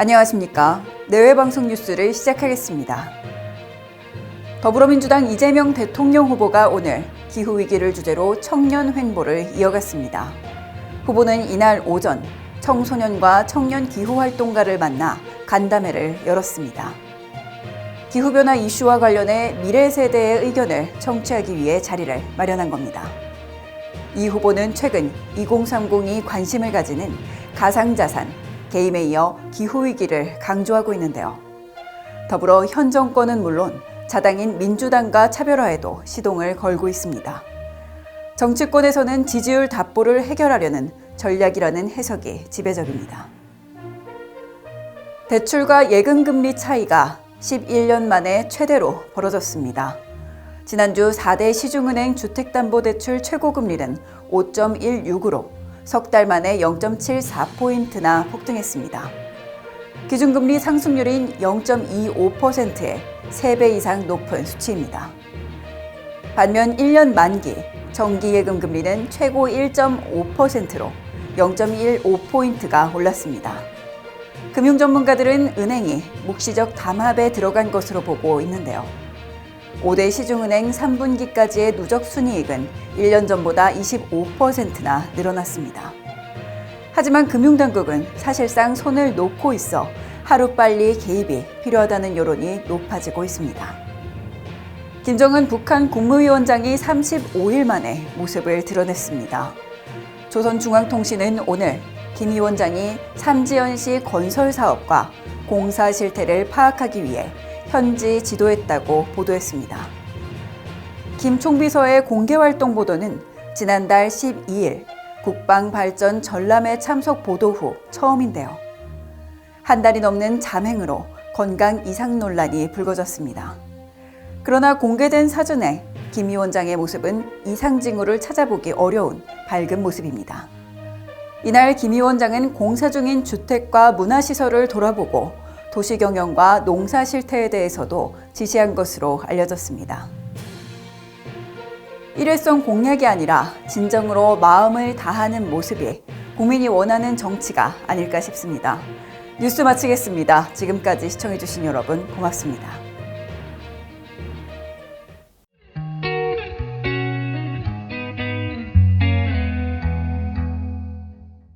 안녕하십니까. 내외방송 뉴스를 시작하겠습니다. 더불어민주당 이재명 대통령 후보가 오늘 기후위기를 주제로 청년 횡보를 이어갔습니다. 후보는 이날 오전 청소년과 청년 기후활동가를 만나 간담회를 열었습니다. 기후변화 이슈와 관련해 미래 세대의 의견을 청취하기 위해 자리를 마련한 겁니다. 이 후보는 최근 2030이 관심을 가지는 가상자산, 게임에 이어 기후위기를 강조하고 있는데요. 더불어 현 정권은 물론 자당인 민주당과 차별화에도 시동을 걸고 있습니다. 정치권에서는 지지율 답보를 해결하려는 전략이라는 해석이 지배적입니다. 대출과 예금금리 차이가 11년 만에 최대로 벌어졌습니다. 지난주 4대 시중은행 주택담보대출 최고금리는 5.16으로 석 달 만에 0.74포인트나 폭등했습니다. 기준금리 상승률인 0.25%에 3배 이상 높은 수치입니다. 반면 1년 만기 정기예금 금리는 최고 1.5%로 0.15포인트가 올랐습니다. 금융 전문가들은 은행이 묵시적 담합에 들어간 것으로 보고 있는데요. 5대 시중은행 3분기까지의 누적 순이익은 1년 전보다 25%나 늘어났습니다. 하지만 금융당국은 사실상 손을 놓고 있어 하루빨리 개입이 필요하다는 여론이 높아지고 있습니다. 김정은 북한 국무위원장이 35일 만에 모습을 드러냈습니다. 조선중앙통신은 오늘 김 위원장이 삼지연시 건설 사업과 공사 실태를 파악하기 위해 현지 지도했다고 보도했습니다. 김 총비서의 공개 활동 보도는 지난달 12일 국방발전 전람회 참석 보도 후 처음인데요. 한 달이 넘는 잠행으로 건강 이상 논란이 불거졌습니다. 그러나 공개된 사전에 김 위원장의 모습은 이상 징후를 찾아보기 어려운 밝은 모습입니다. 이날 김 위원장은 공사 중인 주택과 문화시설을 돌아보고 도시 경영과 농사 실태에 대해서도 지시한 것으로 알려졌습니다. 일회성 공약이 아니라 진정으로 마음을 다하는 모습이 국민이 원하는 정치가 아닐까 싶습니다. 뉴스 마치겠습니다. 지금까지 시청해주신 여러분 고맙습니다.